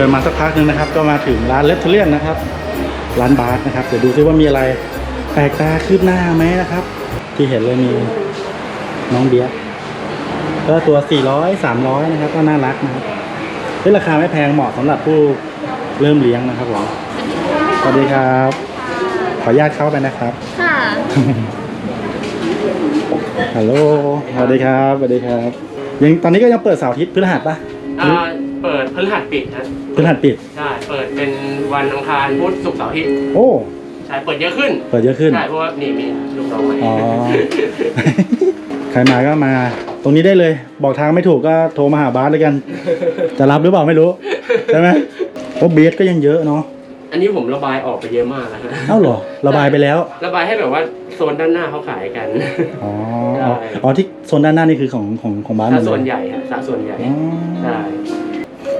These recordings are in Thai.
ดินมาสักพักหนึ่งนะครับ ก็มาถึงร้านเลฟเทเลียนนะครับ ร้านบาร์นะครับ เดี๋ยวดูซิว่ามีอะไรแปลกตาคืบหน้าไหมนะครับ ที่เห็นเลยมีน้องเบียร์ก็ตัว 400 300 นะครับ ก็น่ารักนะครับเฮ้ยราคาไม่แพงเหมาะสำหรับผู้เริ่มเลี้ยงนะครับผมสวัสดีครับ ขออนุญาตเข้าไปนะครับ ค่ะ ฮัลโหล สวัสดีครับ สวัสดีครับ ยังตอนนี้ก็ยังเปิดเสาร์อาทิตย์พฤหัสปะอ่าเปิดพ ฤหัสปิดนะพฤหัสปิด ใช่เปิดเป็นวันอังคารพุธศุกร์เสาร์อาทิตย์โอ้ ใช่เปิดเยอะขึ้นเปิดเยอะขึ้น ใช่เพราะว่านี่มีลูกน้องใหม่อ๋อ ใครมาก็มา ตรงนี้ได้เลย บอกทางไม่ถูกก็โทรมาหาบาสเลยกัน จะรับหรือเปล่าไม่รู้ ใช่ไหมเพราะเบสก็ยังเยอะเนาะอันนี้ผมระบายออกไปเยอะมากแล้วนะเอ้าเหรอ ระบายไปแล้ว ระบายให้แบบว่าโซนด้านหน้าเขาขายกัน อ๋อใช่อ๋ออ๋อที่โซนด้านหน้านี่คือของของของบาสหมซะดเลยส่วนใหญ่ฮะซะส่วนใหญ่อ๋อใช่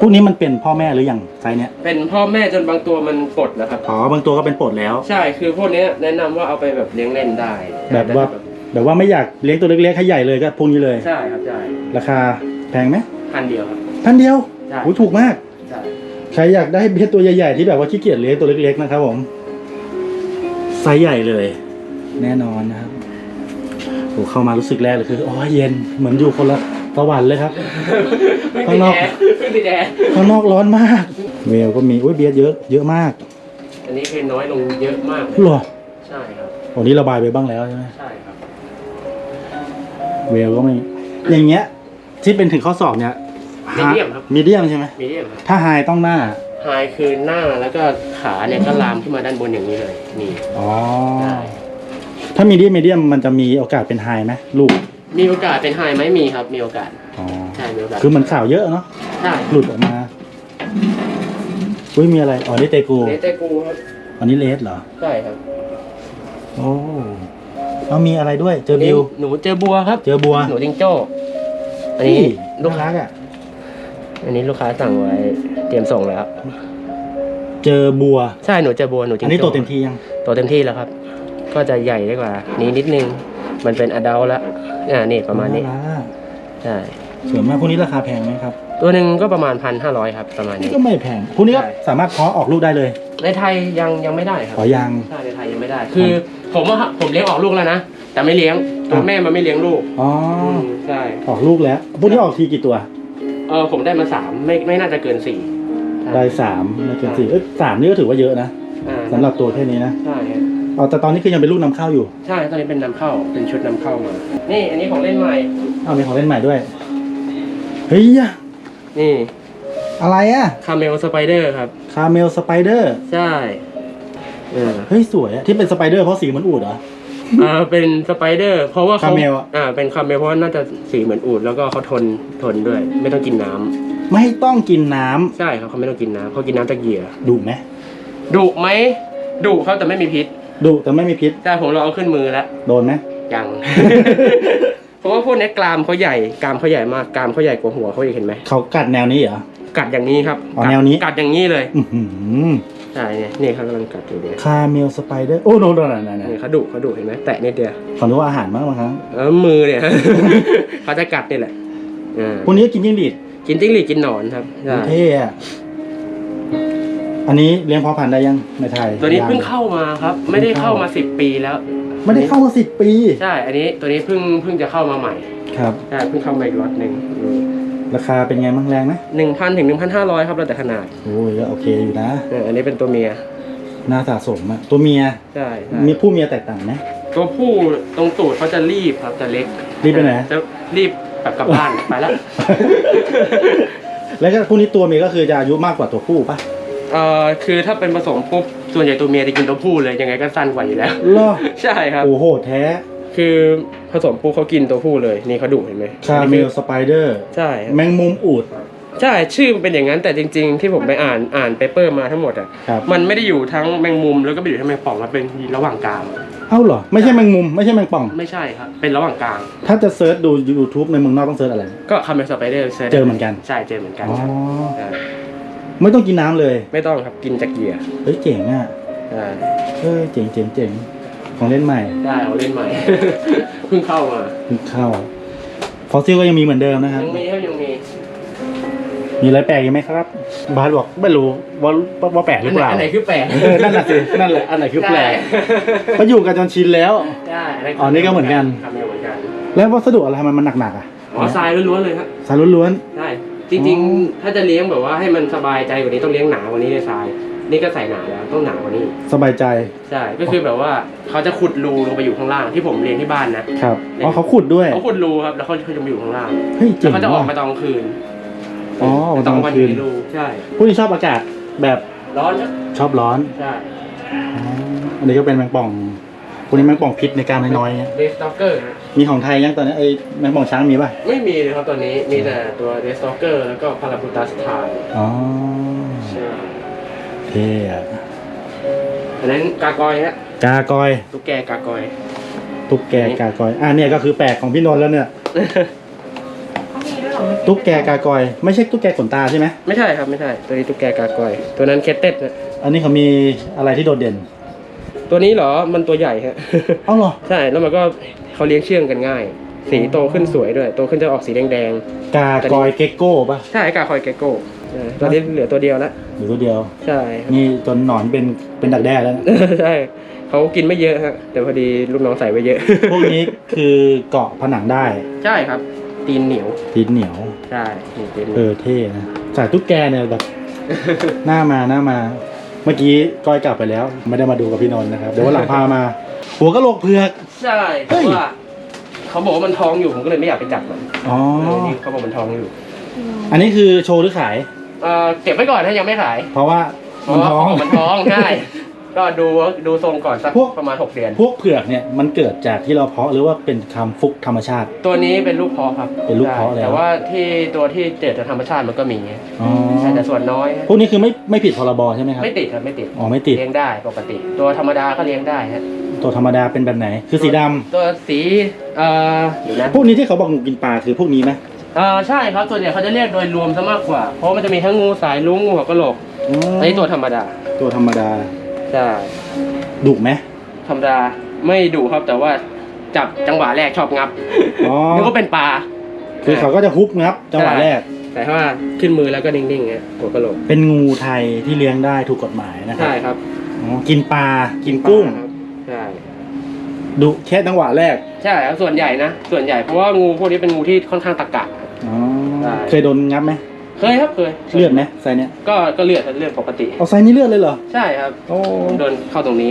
พวกนี้มันเป็นพ่อแม่หรือยังไซส์เนี้ยเป็นพ่อแม่จนบางตัวมันปลดแล้วครับ อ๋อบางตัวก็เป็นปลดแล้ว ใช่คือพวกเนี้ยแนะนำว่าเอาไปแบบเลี้ยงเล่นได้แบบว่า แบบว่าไม่อยากเลี้ยงตัวเล็กๆให้ใหญ่เลยก็พวกนี้เลย ใช่ครับใช่ราคาแพงไหมพันเดียวครับพันเดียวใช่โอ้ถูกมาก ใช่ใครอยากได้เบียร์ตัวใหญ่ๆที่แบบว่าขี้เกียจเลี้ยงตัวเล็กๆนะครับผมไซส์ใหญ่เลย แน่นอนนะครับโอ้เข้ามารู้สึกแรกเลยคืออ๋อเย็นเหมือนอยู่คนละ สวรรค์เลยครับข้างนอกไม่ติดแอร์ข้างนอกร้อนมากเวลก็มีอุ้ยเบียร์เยอะเยอะมากอันนี้คือน้อยลงเยอะมากหรอใช่ครับโอ้นี้ระบายไปบ้างแล้วใช่ไหมใช่ครับ เวลก็ไม่อย่างเงี้ย ที่เป็นถึงข้อสอบเนี่ยมีเดียมครับมีเดียมใช่ไหมมีเดียมครับถ้าไฮต้องหน้าไฮคือหน้าแล้วก็ขาเนี่ยก็ลามขึ้นมาด้านบนอย่างนี้เลยนี่อ๋อใช่ถ้ามีเดียมมีเดียมมันจะมีโอกาสเป็นไฮไหมลูก มีโอกาสเป็นไฮไหมมีครับ มีโอกาสอ๋อใช่มีโอกาสคือมันข่าวเยอะเนาะใช่หลุดออกมาอุ้ยมีอะไรอ๋อนี่เตกูเลสเตกูครับอันนี้เลสเหรอใช่ครับโอ้เอามีอะไรด้วย เจอบิวหนูเจอบัวครับ เจอบัวหนูจิงโจ้อันนี้ลูกน่าค้ารักอะอันนี้ลูกค้าสั่งไว้เตรียมส่งแล้วเจอบัวใช่หนูเจอบัวหนูจิงอัโจ้นนี้โตเต็มที่ยังโตเต็มที่แล้วครับ ก็จะใหญ่ได้กว่า นี้นิดนึง มันเป็นอดัลแล้วอ่านี่ประมาณนี้น่รักใช่สวยมากพวกนี้ราคาแพงไหมครับ ตัวหนึ่งก็ประมาณพันห้าร้อยครับประมาณนี่นี้ก็ไม่แพงพวกนี้ก็ใช่สามารถเพาะออกลูกได้เลย ในไทยยังยังไม่ได้ครับขอยางใช่ในไทยยังไม่ได้ คือ ผมว่าผมเลี้ยงออกลูกแล้วนะ แต่ไม่เลี้ยง ตัวแม่มันไม่เลี้ยงลูก อ๋ออมใช่ ออกลูกแล้ว พวกนี้ออกทีกี่ตัว เออผมได้มาสามไม่ไม่น่าจะเกินสี่ใช่ได้สามไม่เกินสี่เอ้ยสามนี่ก็ถือว่าเยอะนะอ่าสำหรับตัวแค่นี้นะ ใช่ ฮะเอาแต่ตอนนี้คือยังเป็นลูกนำเข้าอยู่ใช่ตอนนี้เป็นนำเข้าเป็นชุดนำเข้ามา นี่อันนี้ของเล่นใหม่ เอามีของเล่นใหม่ด้วยเฮ้ยอะนี่อะไรอะคาเมลสไปเดอร์ครับ คาเมลสไปเดอร์ใช่เออเฮ้ยสวยอะที่เป็นสไปเดอร์เพราะสีเหมันอูดเหรอเออเป็นสไปเดอร์เพราะว่าเขาคาเมลอะ อ่าเป็นคาเมลเพราะว่าน่าจะสีเหมือนอูดแล้วก็เขาทนทนด้วย ไม่ต้องกินน้ำไม่ต้องกินน้ำใช่ครับเขาไม่ต้องกินน้ำเขากินน้ำจากเหยื่อ ดุไหมดุไหมดุเขาแต่ไม่มีพิษ ดุแต่ไม่มีพิษ ใช่ผมลองเอาขึ้นมือแล้วโดนไหมยัง เพราะว่าพวกเนี้ยกรามเขาใหญ่กรามเขาใหญ่มากกรามเขาใหญ่กว่าหัวเขาอีกเห็นไหมเขากัดแนวนี้เหรอ กัดอย่างนี้ครับอ๋อกัดแนวนี้ กัดอย่างนี้เลยอื้อหือใช่เนี่ยนี่เขากำลังกัดอยู่เดียวคาเมลสไปเดอร์โอ้โนโนโนโนโนนี่เขาดุเขาดุเห็นไหมแตะนิดเดียวขอนึกว่าอาหารมั้งบางครั้งเออมือเนี่ย เขาจะกัดนี่แหละอ่าพวกนี้ก็กินยิ่งดีดกินจิ้งหรีดกินหนอนครับใช่ เท่อะ อันนี้เลี้ยงเพาะพันธุ์ได้ยังในไทยตัวนี้ยังเพิ่งเข้ามาครับ ไม่ได้เข้ามาสิบปีแล้ว ไม่ได้เข้ามาสิบปี ใช่ อันนี้ตัวนี้เพิ่งเพิ่งจะเข้ามาใหม่ครับใช่เพิ่งเข้ามาอีกล็อตหนึ่งราคาเป็นไงบ้างแรงไหมหนึ่งพันถึงหนึ่งพันห้าร้อยครับแล้วแต่ขนาดโอ้ยก็โอเคอยู่นะเอออันนี้เป็นตัวเมียน่าสะสมอะตัวเมียใช่ใช่มีผู้เมียแตกต่างไหมตัวผู้ตรงตูดเขาจะรีบครับจะเล็กรีบไปไหนจะรีบแบบกลับบ้านไปแล้วแล้วก็พวกนี้ตัวเมียก็คือจะอายุมากกว่าตัวผู้ปะ เอ่อคือถ้าเป็นผสมปุ๊บส่วนใหญ่ตัวเมียจะกินตัวผู้เลยยังไงก็สั้นกว่าอยู่แล้ว เหรอใช่ครับ โอ้โหแท้คือผสมปุ๊บเขากินตัวผู้เลยนี่เขาดุเห็นไหมคาเมลสไปเดอร์ใช่ครับแมงมุมอูด ใช่ชื่อมันเป็นอย่างนั้นแต่จริง ๆ ที่ผมไปอ่านอ่านเปเปอร์มาทั้งหมดอะครับ มันไม่ได้อยู่ทั้งแมงมุมแล้วก็ไม่ได้อยู่ทั้งแมงป่องมันเป็นระหว่างกลาง เอ้าเหรอ ไม่ใช่แมงมุม ไม่ใช่แมงป่อง ไม่ใช่ครับ เป็นระหว่างกลาง ถ้าจะเซิร์ชดู YouTube ในเมืองนอกต้องเซิร์ชอะไร ก็คาเมลสไปเดอร์เจอเหมือนกัน ใช่เจอเหมือนกันอ๋อ ครับใช่ ไม่ต้องกินน้ำเลยไม่ต้องครับกินจากเหยื่อเฮ้ยเจ๋งอะใช่เออเจ๋งเจ๋งเจ๋งของเล่นใหม่ได้เอาเล่นใหม่ เพิ่งเข้ามาเพิ่งเข้าฟอสซิลก็ยังมีเหมือนเดิมนะครับ ยังมีครับยังมีมีอะไรแปลกอีกไหมครับ บาสบอกไม่รู้ว่าว่าแปลกหรือเปล่าอันไหนคือแปลกเออนั่นแหละสินั่นแหละอันไหนคือแปลกเขาอยู่กันจนชินแล้วใช่อ๋อนี่ก็เหมือนกัน ทำเหมือนกันแล้ววัสดุอะไรมันมันหนักๆอะอ๋อทรายล้วนๆเลยครับสายล้วนใช่ จริงๆ ถ้าจะเลี้ยงแบบว่าให้มันสบายใจกว่านี้ต้องเลี้ยงหนากว่านี้ในทราย นี่ก็ใส่หนาแล้วต้องหนากว่านี้ๆสบายใจ ใช่ ก็คือแบบว่าเขาจะขุดรูลงไปอยู่ข้างล่างที่ผมเลี้ยงที่บ้านนะครับอ๋อเขาขุดด้วยเขาขุดรูครับแล้วเขาจะมาอยู่ข้างล่างเฮ้ยแล้เจ๋วงเขาจะออกมาว่ะตอนกลางคืนอ๋อแต่ตอนกลางวันตอนกลางคือนยู่ในรูใช่ผู้ที่ชอบอากาศแบบร้อนนะชอบร้อนใช่อ๋ออันนี้ก็เป็นแมงป่องพวกนี้แมงป่องพิษในการน้อยๆเนี่ยเดสต็อกเกอร์ มีของไทยยังตอนนี้ไอ้แมงป่องช้างมีป่ะ ไม่มีเลยครับตอนนี้มีแต่ตัวเดสต็อกเกอร์แล้วก็พาราบูตาสทานอ๋อใช่เท่อะอันนั้นกากอยฮะกากอย ตุ๊กแกกากอย ตุ๊กแกกากอยอะเนี่ยก็คือแปลกของพี่นนท์แล้วเนี่ยเขามีด้วยเหรอตุ๊กแกกากอย ไม่ใช่ตุ๊กแกขนตาใช่ไหมไม่ใช่ครับไม่ใช่ ตัวนี้ตุ๊กแกกากอย ตัวนั้นเคตเต็ดนะอันนี้เขามีอะไรที่โดดเด่น ตัวนี้เหรอมันตัวใหญ่ฮะเอ้าเหรอใช่แล้วมันก็ เขาเลี้ยงเชื่องกันง่าย สีโตขึ้นสวยด้วย โตขึ้นจะออกสีแดงกากอยเกกโก้ป่ะๆ ใช่กาคอยแกโก้ใช่ตอนนี้เหลือตัวเดียวแล้ว หรือตัวเดียว ใช่ครับ นี่จนหนอนเป็นเป็นดักแด้แล้วนะ ใช่ เขากินไม่เยอะฮะ แต่พอดีลูกน้องใส่ไว้เยอะ พวกนี้คือเกาะผนังได้ใช่ครับ ตีนเหนียว ตีนเหนียว ใช่นี่ตีนเหเอนียวอเท่นะสายตุ๊กแกเนี่ยแบบ หน้ามาหน้ามา เมื่อกี้ก้อยกลับไปแล้ว ไม่ได้มาดูกับพี่นนท์นะครับ เดี๋ยววันหลังพามา หัวกะโหลกเผือก ใช่เพเฮ้ย ราะว่าเขาบอกว่ามันท้องอยู่ผมก็เลยไม่อยากไปจับมันอ๋อ เออนี่เขาบอกมันท้องอยู่อันนี้คือโชว์หรือขาย เอ่อเก็บไว้ก่อนถ้ายังไม่ขายเพราะว่าเพมันราะว่าท้องมันท้องใช่ก็ดูดูทรงก่อนสักพวก ประมาณหกเดือน พวกเผือกเนี่ยมันเกิดจากที่เราเพาะหรือว่าเป็นคำฟุกธรรมชาติ ตัวนี้เป็นลูกเพาะครับเป็นลูกเพาะแล้ว แต่ว่าที่ตัวที่เกิดจากธรรมชาติมันก็มีอ๋อใช่แต่ส่วนน้อยพวกนี้คือไม่ไม่ผิดพรบใช่ไหมครับ ไม่ติดครับไม่ติดอ๋อไม่ติด เลี้ยงได้ปกติ ตัวธรรมดาก็เลี้ยงได้ฮะ ตัวธรรมดาเป็นแบบไหน คือสีดำตัวสีเอ่ออยู่นะพวกนี้ที่เขาบอกงูกินปลาคือพวกนี้ไหมเอ่อใช่ครับส่วนใหญ่เขาจะเรียกโดยรวมซะมากกว่า เพราะมันจะมีทั้งงูสายลุงงูหัวกะโหลกอ๋ออันนี้ตัวธรรมดาตัวธรรมดาใช่ดุไหม ธรรมดาไม่ดุครับแต่ว่าจับจังหวะแรกชอบงับอ๋อ นึกว่าเป็นปลาคือเขาก็จะฮุบงับจังหวะแรก แต่ถ้าว่าขึ้นมือแล้วก็นิ่งๆเงี้ยหัวกะโหลกเป็นงูไทยที่เลี้ยงได้ถูกกฎหมายนะครัใช่ครับอ๋อกินปลากินกุ้ง ปลาครับ ใช่ดุแค่จังหวะแรกใช่ครับส่วนใหญ่นะ ส่วนใหญ่เพราะว่างูพวกนี้เป็นงูที่ค่อนข้างตะกะ อ๋อใช่เคยโดนงับไหมเคยครับเคยเลือดไหมไซส์เนี้ยก็ก็เลือดเลือดปกติ เอาไซส์นี้เลือดเลยเหรอใช่ครับโอ้โดนเข้าตรงนี้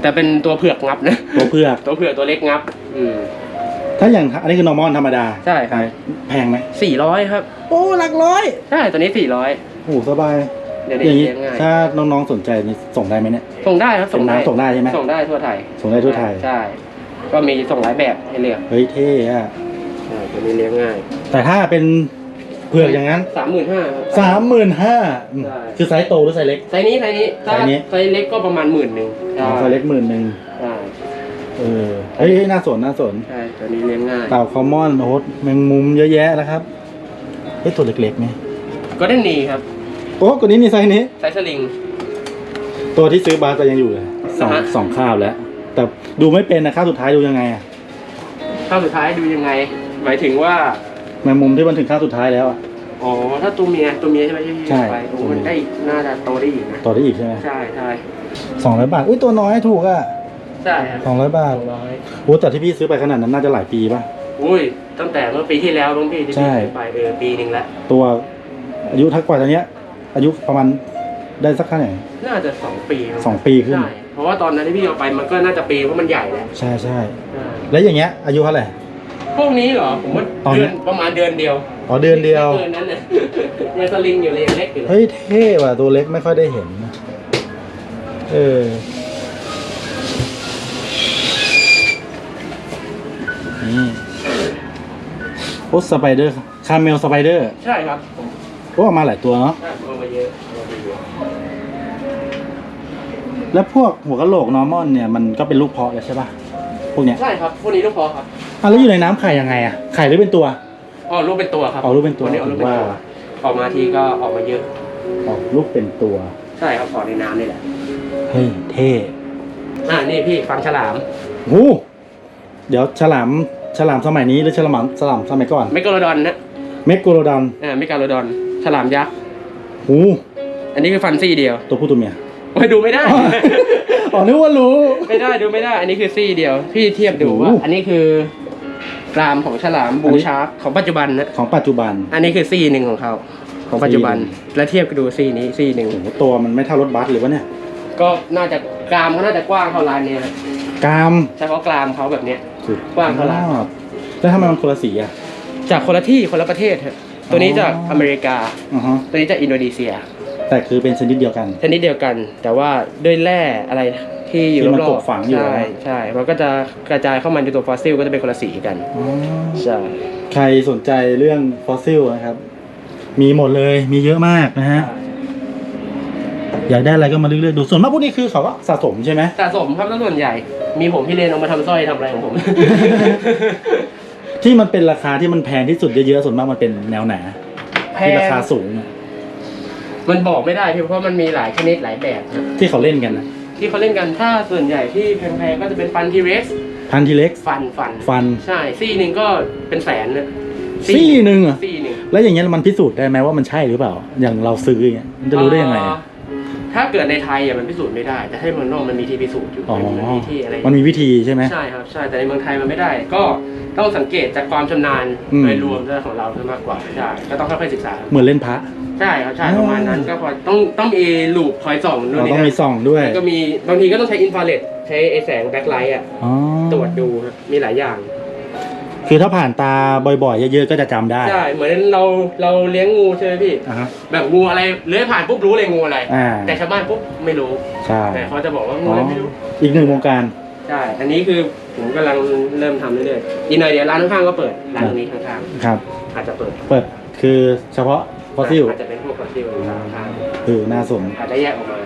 แต่เป็นตัวเผือกงับนะ ตัวเผือกตัวเผือกตัวเล็กงับ อืม ถ้าอย่างอันนี้คือ normal ธรรมดาใช่ครับ แพงไหมสี่ร้อยครับ โอ้หลักร้อยใช่ตัวนี้สี่ร้อยโอ้สบาย เดี๋ยวอนี้ย่างนี้เลี้ยงง่ายถ้าน้องๆสนใจนี่ส่งได้ไหมเนี่ยส่งได้ครับส่งได้เป็นน้ำส่งได้ใช่ไหมส่งได้ทั่วไทยส่งได้ทั่วไทยใช่ก็มีส่งหลายแบบให้เลือกเฮ้ยเท่อะใช่ตัวนี้เลี้ยงง่ายแต่ถ้าเป็นเผือกอย่างนั้นสามหมื่นห้า สามหมื่นห้าใช่ คือไซส์โตหรือไซส์เล็ก ไซส์นี้ไซส์นี้ถ้าไซส์นี้ ไซส์เล็กก็ประมาณหมื่นหนึ่งอ๋อไซส์เล็กหมื่นหนึ่งใช่เออเฮ้ยเฮ้ยน่าสนน่าสน ใช่ตัวนี้เลี้ยงง่าย เต่าคอมมอนโอ้โหแมงมุมเยอะแยะนะครับเฮ้ยตัวเล็กๆไหมก็ได้หนีครับ โอ้ตัวนี้มีไซส์นี้ ไซส์สลิง ตัวที่ซื้อบาสก็ยังอยู่เลยสองนะฮะ สองคาบแล้ว แต่ดูไม่เป็นนะคาบสุดท้ายดูยังไงอะข้าวสุดท้ายดูยังไง หมายถึงว่า แมงมุมที่มันถึงคาบสุดท้ายแล้วอะ อ๋อ ถ้าตัวเมียตัวเมียใช่ไหมที่พี่ใช่ไปโอ้มันได้น่าจะโตได้อีกนะ ต่อได้อีกใช่ไหมใช่ใช่สองร้อยบาท อุ้ยตัวน้อยถูกอะใช่ครับสองร้อยบาสทองร้อยโอ้แต่ที่พี่ซื้อไปขนาดนั้นน่าจะหลายปีป่ะ อุ้ย ตั้งแต่เมื่อปีที่แล้วลุงพี่ที่ใช่ พี่ซื้อไปเออปีหนึ่งแล้ว ตัวอายุทักกว่าตอนเนี้ย อายุประมาณได้สักแค่ไหนน่าจะสองปีมั้สองปีขึ้น ใช่เพราะว่าตอนนั้นที่พี่เอาไปมันก็น่าจะปีเพราะมันใหญ่แล้วใช่ใช่ใช่แล้วอย่างเงี้ยอายุเท่าไหร่ พวกนี้เหรอผมว่าตอนนี้เดือนประมาณเดือนเดียวอ๋อเดือนเดียว ไม่เกินนั้นเลยยังสลิงอยู่เลยยังเล็กอยู่เลย เฮ้ยเท่ว่ะตัวเล็กไม่ค่อยได้เห็นนะเออนี่โอ้สไปเดอร์คาเมลสไปเดอร์ ใช่ครับผม โอ้เอามาหลายตัวเนาะใช่ผมเอามาเยอะเอามาเยอะแล้วพวกหัวกะโหลกนอร์มอนเนี่ยมันก็เป็นลูกเพาะแล้วใช่ป่ะพวกเนี้ยใช่ครับพวกนี้ลูกพอครับอะแล้วอยู่ในน้ำไข่ยังไงอะไข่หรือเป็นตัว อ๋อลูกเป็นตัวครับอ๋อลูกเป็นตัวพนี้เอาลูกเป็นตัวว่า ออกมาทีก็ออกมาเยอะ ออกลูกเป็นตัว ใช่ครับออกในน้ำนี่แหละเฮ้ยเท่อ่านี่พี่ฟังฉลาม โอ้เดี๋ยวฉลามฉลามสมัยนี้หรือฉลามฉลามสมัยก่อน เมกาโลดอนนะเมกโกโลดอน อ่าเมกาโลดอน ฉฉลามยักษ์ โอ้อันนี้คือฟันซี่เดียวตัวผู้ตัวเมียโอ้ยดูไม่ได้ อ๋อนึกว่ารู้ ไม่ได้ดูไม่ได้ อันนี้คือซี่เดียว พี่เทียบดูว่าโอ้โหอันนี้คือกรามของฉลามบูอันนี้ชาร์กของปัจจุบันนะของปัจจุบัน อันนี้คือซี่หนึ่งของเขาของปัจจุบันซี่หนึ่งแล้วเทียบกันดูซี่นี้ซี่หนึ่งโอ้โหตัวมันไม่เท่ารถบัสหรือวะเนี่ย ก็น่าจะกรามเขาน่าจะกว้างเท่าลานเนี้ยครับกามเฉพาะกรามเขาแบบเนี้ยสุดกว้างเท่าไหร่อ๋อแล้วทำไมมันคนละสีอะจากคนละที่คนละประเทศครับ ตัวนี้จากอเมริกาอ๋อฮะตัวนี้จากอินโดนีเซีย แต่คือเป็นชนิดเดียวกัน ชนิดเดียวกัน แต่ว่าด้วยแร่อะไรที่อยู่ที่มันรอบกบฝังอยู่ใช่นะ ใช่ มันก็จะกระจายเข้ามาในตัวฟอสซิลก็จะเป็นคนละสีกัน อ๋อใช่ ใครสนใจเรื่องฟอสซิลนะครับ มีหมดเลยมีเยอะมากนะฮะ อยากได้อะไรก็มาเลือกๆดูส่วนมากพวกนี้คือเขาว่าสะสมใช่ไหม สะสมครับแล้วส่วนใหญ่ มีผมพี่เลนเอามาทำสร้อยทำอะไรของผม ที่มันเป็นราคาที่มันแพงที่สุดเยอะๆส่วนมากมันเป็นแนวไหนแพที่งราคาสูงอะมันบอกไม่ได้พี่เพราะมันมีหลายชนิดหลายแบบครับที่เขาเล่นกันนะที่เขาเล่นกันถ้าส่วนใหญ่ที่แพงๆก็จะเป็นฟันทีเร็กซ์พันทีเล็กฟันฟันฟัน ใช่ซี่หนึ่งก็เป็นแสนนะซี่หนึ่งเหรอ ซี่หนึ่งแล้วอย่างเงี้ยมันพิสูจน์ได้ไหมว่ามันใช่หรือเปล่า อย่างเราซื้ออย่างเงี้ยมันจะรู้ได้ยังไงเอ่อะอ ถ้าเกิดในไทยอะมันพิสูจน์ไม่ได้ แต่ถ้าในเมืองนอกมันมีที่พิสูจน์อยู่อ๋อ มันมีที่อะไรมันมีวิธีใช่ไหม ใช่ครับใช่แต่ในเมืองไทยมันไม่ได้ ก็ต้องสังเกตจากความชำนาญอืม โดยรวมด้วยของเรามากกว่าใช่ก็ต้องค่อยๆศึกษา เหมือนเล่นพระ ใช่ครับใช่อ๋อประมาณนั้นก็พอต้องต้องมีลูปคอยส่องนู่นเรานี่ต้องมีนั่นส่องด้วยแล้วก็มีบางทีก็ต้องใช้อินฟราเรดใช้ไอแสงแบ็คไลท์อะอ๋อตรวจดูครับมีหลายอย่าง คือถ้าผ่านตาบ่อยๆเยอะๆก็จะจำได้ใช่เหมือนเราเราเลี้ยงงูใช่ไหมพี่ อ่าฮะ แบบงูอะไรเลื้อยผ่านปุ๊บรู้เลยงูอะไร อ่า แต่ชาวบ้านปุ๊บไม่รู้ ใช่แต่เขาจะบอกว่างูอ๋ออะไรไม่รู้ อีกหนึ่งวงการ ใช่ อันนี้คือผมกำลังเริ่มทำเรื่อยๆอีกหน่อยเดี๋ยวร้านข้างๆก็เปิด ร้านตรงนี้ข้างครับ ๆอาจจะเปิดเปิดคือเฉพาะฟอสซิลอาจจะเป็นพวกฟอสซิลข้างคือน่าสนๆอาจจะแยกออกมา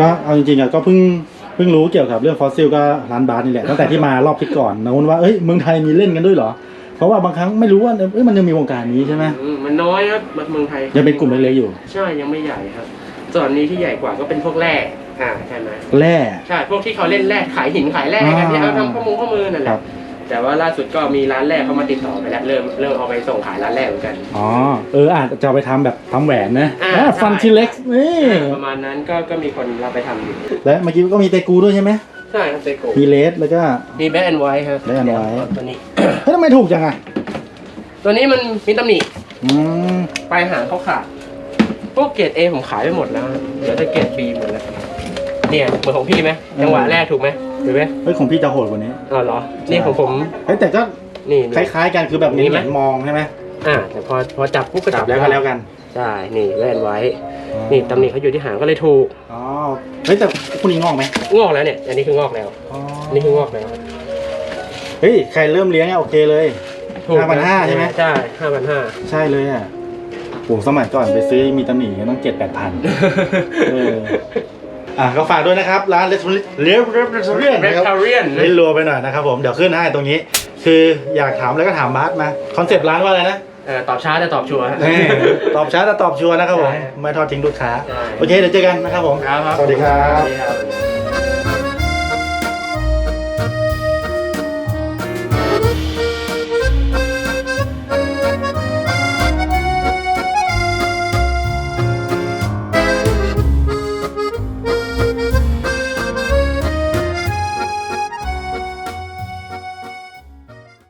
ก็เอาจริงๆอะก็เพิ่งเพิ่งรู้เกี่ยวกับเรื่องฟอสซิลก็ร้านบาร์นี่แหละตั้งแต่ที่มารอบที่ก่อนนะวุ้นว่าเอ้ยเมืองไทยมีเล่นกันด้วยเหรอ เพราะว่าบางครั้งไม่รู้ว่าเอ้ยมันยังมีวงการนี้ใช่ไหมอืมมันน้อยครับเมืองไทยยังเป็นกลุ่มเล็กๆอยู่ ใช่ยังไม่ใหญ่ครับส่วนนี้ที่ใหญ่กว่าก็เป็นพวกแร่อ่าใช่ไหมแร่ใช่พวกที่เขาเล่นแร่ขายหินขายแร่กันที่เขาทำข้อมูลข้อมือนั่นแหครัละบ แต่ว่าล่าสุดก็มีร้านแร่เขามาติดต่อไปแล้วเริ่มเริ่มเอาไปส่งขายร้านแร่เหมือนกัน อ๋อ เอออาจจะเอาไปทำแบบทำแหวนนะอ่าอ่าใช่ ฟันทีเล็กนี่ ประมาณนั้นก็ก็มีคนเราไปทำอยู่และเมื่อกี้ก็มีเตกูด้วยใช่ไหมใช่ครับเซโกมีเลสแล้วก็ มีแบ็คแอนด์ไวท์ครับ Black and white ตัวนี้ เฮ้ยทำไมถูกจังอะตัวนี้มันมีตำหนิ อืมปลายหางเขาขาดพวกเกรด A ผมขายไปหมดแล้วครับเหลือแต่เกรด B หมดแล้ว เนี่ยเหมือนของพี่ไหมจังหวะแรกถูกไหม ถูกไหมเฮ้ยของพี่จะโหดกว่านี้อ๋อเหรอ นี่ของผมเฮ้ยแต่ก็นี่คล้ายๆกันคือแบบมีนี้ไหมมองใช่ไหมอ่าแต่พอพอจับปุ๊บก็จัจับบแล้วก็แล้วกันใช่นี่แว่นไว้ นี่ตำหนิเขาอยู่ที่หางก็เลยถูกอ๋อเฮ้ยแต่คุณนี้งอกไหมงอกแล้วเนี่ย อันนี้คืองอกแล้ว อ๋ออันนี้คืองอกแล้วเฮ้ยใครเริ่มเลี้ยงอะโอเคเลยถูกะ5,500ใช่ไหม ใช่ห้าพันห้า ใช่เลยอะโหสมัยก่อนไปซื้อมีตำหนิต้องเจ็ดแปดพัน เออ อะก็ฝากด้วยนะครับ ร้านเลสเลสเลสเรียนเรนะครับคาเรียนเล่นรัวไปหน่อยนะครับผมเดี๋ยวขึ้นให้ตรงนี้ คืออยากถามแล้วก็ถามบาสมาคอนเซปต์ร้านว่าอะไรนะ เออตอบช้าแต่ตอบชัวร์ฮะ นี่ตอบช้าแต่ตอบชัวร์นะครับผม ใช่ไม่ทอดทิ้งลูกค้า ใช่ โอเค เดี๋ยวเจอกันนะครับผม ครับครับสวัสดีครับ สวัสดีครับ